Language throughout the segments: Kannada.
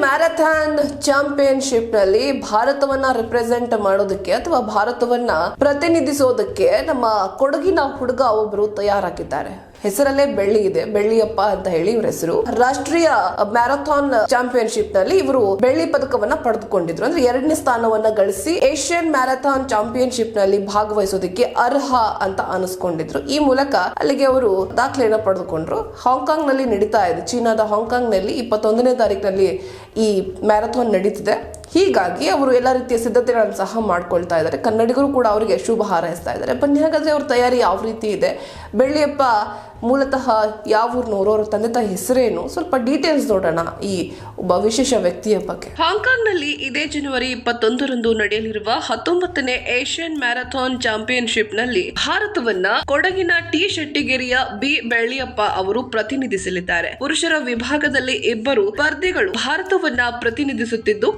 ಮ್ಯಾರಥಾನ್ ಚಾಂಪಿಯನ್ಶಿಪ್ನಲ್ಲಿ ಭಾರತವನ್ನ ರಿಪ್ರೆಸೆಂಟ್ ಮಾಡೋದಕ್ಕೆ ಅಥವಾ ಭಾರತವನ್ನ ಪ್ರತಿನಿಧಿಸೋದಕ್ಕೆ ನಮ್ಮ ಕೊಡಗಿನ ಹುಡುಗ ಒಬ್ರು ತಯಾರಾಗಿದ್ದಾರೆ. ಹೆಸರಲ್ಲೇ ಬೆಳ್ಳಿ ಇದೆ. ಬೆಳ್ಳಿಯಪ್ಪ ಅಂತ ಹೇಳಿ ಇವ್ರ ಹೆಸರು. ರಾಷ್ಟ್ರೀಯ ಮ್ಯಾರಥಾನ್ ಚಾಂಪಿಯನ್ಶಿಪ್ನಲ್ಲಿ ಇವರು ಬೆಳ್ಳಿ ಪದಕವನ್ನ ಪಡೆದುಕೊಂಡಿದ್ರು. ಅಂದ್ರೆ ಎರಡನೇ ಸ್ಥಾನವನ್ನ ಗಳಿಸಿ ಏಷ್ಯನ್ ಮ್ಯಾರಥಾನ್ ಚಾಂಪಿಯನ್ಶಿಪ್ನಲ್ಲಿ ಭಾಗವಹಿಸೋದಕ್ಕೆ ಅರ್ಹ ಅಂತ ಅನಿಸ್ಕೊಂಡಿದ್ರು. ಈ ಮೂಲಕ ಅಲ್ಲಿಗೆ ಅವರು ದಾಖಲೆಯನ್ನ ಪಡೆದುಕೊಂಡ್ರು. ಹಾಂಗ್ಕಾಂಗ್ನಲ್ಲಿ ನಡೀತಾ ಇದೆ. ಚೀನಾದ ಹಾಂಗ್ಕಾಂಗ್ನಲ್ಲಿ ಇಪ್ಪತ್ತೊಂದನೇ ತಾರೀಕಿನಲ್ಲಿ ಈ ಮ್ಯಾರಥಾನ್ ನಡೀತಿದೆ. ಹೀಗಾಗಿ ಅವರು ಎಲ್ಲ ರೀತಿಯ ಸಿದ್ಧತೆಗಳನ್ನು ಸಹ ಮಾಡ್ಕೊಳ್ತಾ ಇದ್ದಾರೆ. ಕನ್ನಡಿಗರು ಕೂಡ ಅವರಿಗೆ ಶುಭ ಹಾರೈಸ್ತಾ ಇದ್ದಾರೆ. ಬನ್ನಿ, ಹಾಗಾದ್ರೆ ಅವ್ರ ತಯಾರಿ ಯಾವ ರೀತಿ ಇದೆ? ಬೆಳ್ಳಿಯಪ್ಪ ಮೂಲತಃ ಯಾವ ಊರಿನವರು? ಅವರ ತಂದೆ ತಾಯಿ ಹೆಸರೇನು? ಸ್ವಲ್ಪ ಡೀಟೇಲ್ಸ್ ನೋಡೋಣ ಈ ಒಬ್ಬ ವಿಶೇಷ ವ್ಯಕ್ತಿಯ ಬಗ್ಗೆ. ಹಾಂಗ್ಕಾಂಗ್ನಲ್ಲಿ ಇದೇ ಜನವರಿ ಇಪ್ಪತ್ತೊಂದರಂದು ನಡೆಯಲಿರುವ ಹತ್ತೊಂಬತ್ತನೇ ಏಷ್ಯನ್ ಮ್ಯಾರಥಾನ್ ಚಾಂಪಿಯನ್ಶಿಪ್ನಲ್ಲಿ ಭಾರತವನ್ನ ಕೊಡಗಿನ ಟಿ ಶೆಟ್ಟಿಗೇರಿಯ ಬಿ ಬೆಳ್ಳಿಯಪ್ಪ ಅವರು ಪ್ರತಿನಿಧಿಸಲಿದ್ದಾರೆ. ಪುರುಷರ ವಿಭಾಗದಲ್ಲಿ ಇಬ್ಬರು ಸ್ಪರ್ಧಿಗಳು ಭಾರತವನ್ನ ಪ್ರತಿನಿಧಿಸುತ್ತಿದ್ದು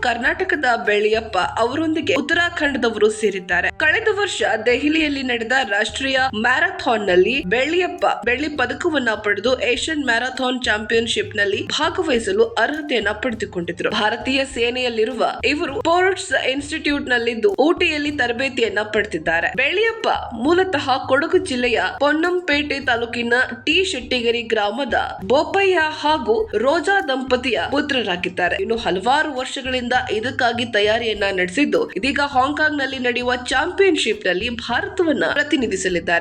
ಕರ್ನಾಟಕದ ಬೆಳಿಯಪ್ಪ ಅವರೊಂದಿಗೆ ಉತ್ತರಾಖಂಡದವರು ಸೇರಿದ್ದಾರೆ. ಕಳೆದ ವರ್ಷ ದೆಹಲಿಯಲ್ಲಿ ನಡೆದ ರಾಷ್ಟ್ರೀಯ ಮ್ಯಾರಥಾನ್ನಲ್ಲಿ ಬೆಳ್ಳಿಯಪ್ಪ ಬೆಳ್ಳಿ ಪದಕವನ್ನ ಪಡೆದು ಏಷ್ಯನ್ ಮ್ಯಾರಥಾನ್ ಚಾಂಪಿಯನ್ಶಿಪ್ನಲ್ಲಿ ಭಾಗವಹಿಸಲು ಅರ್ಹತೆಯನ್ನ ಪಡೆದುಕೊಂಡಿದ್ರು. ಭಾರತೀಯ ಸೇನೆಯಲ್ಲಿರುವ ಇವರು ಸ್ಪೋರ್ಟ್ಸ್ ಇನ್ಸ್ಟಿಟ್ಯೂಟ್ ನಲ್ಲಿದ್ದು ಊಟಿಯಲ್ಲಿ ತರಬೇತಿಯನ್ನ ಪಡೆದಿದ್ದಾರೆ. ಬೆಳ್ಳಿಯಪ್ಪ ಮೂಲತಃ ಕೊಡಗು ಜಿಲ್ಲೆಯ ಪೊನ್ನಂಪೇಟೆ ತಾಲೂಕಿನ ಟಿ ಶೆಟ್ಟಿಗೇರಿ ಗ್ರಾಮದ ಬೋಪಯ್ಯ ಹಾಗೂ ರೋಜಾ ದಂಪತಿಯ ಪುತ್ರರಾಗಿದ್ದಾರೆ. ಇನ್ನು ಹಲವಾರು ವರ್ಷಗಳಿಂದ ಇದಕ್ಕಾಗಿ ತಯಾರಿಯನ್ನ ನಡೆಸಿದ್ದು. ಇದೀಗ ಹಾಂಗ್ಕಾಂಗ್ನಲ್ಲಿ ನಡೆಯುವ ಚಾಂಪಿಯನ್ಶಿಪ್ನಲ್ಲಿ ಭಾರತವನ್ನ ಪ್ರತಿನಿಧಿಸಲಿದ್ದಾರೆ.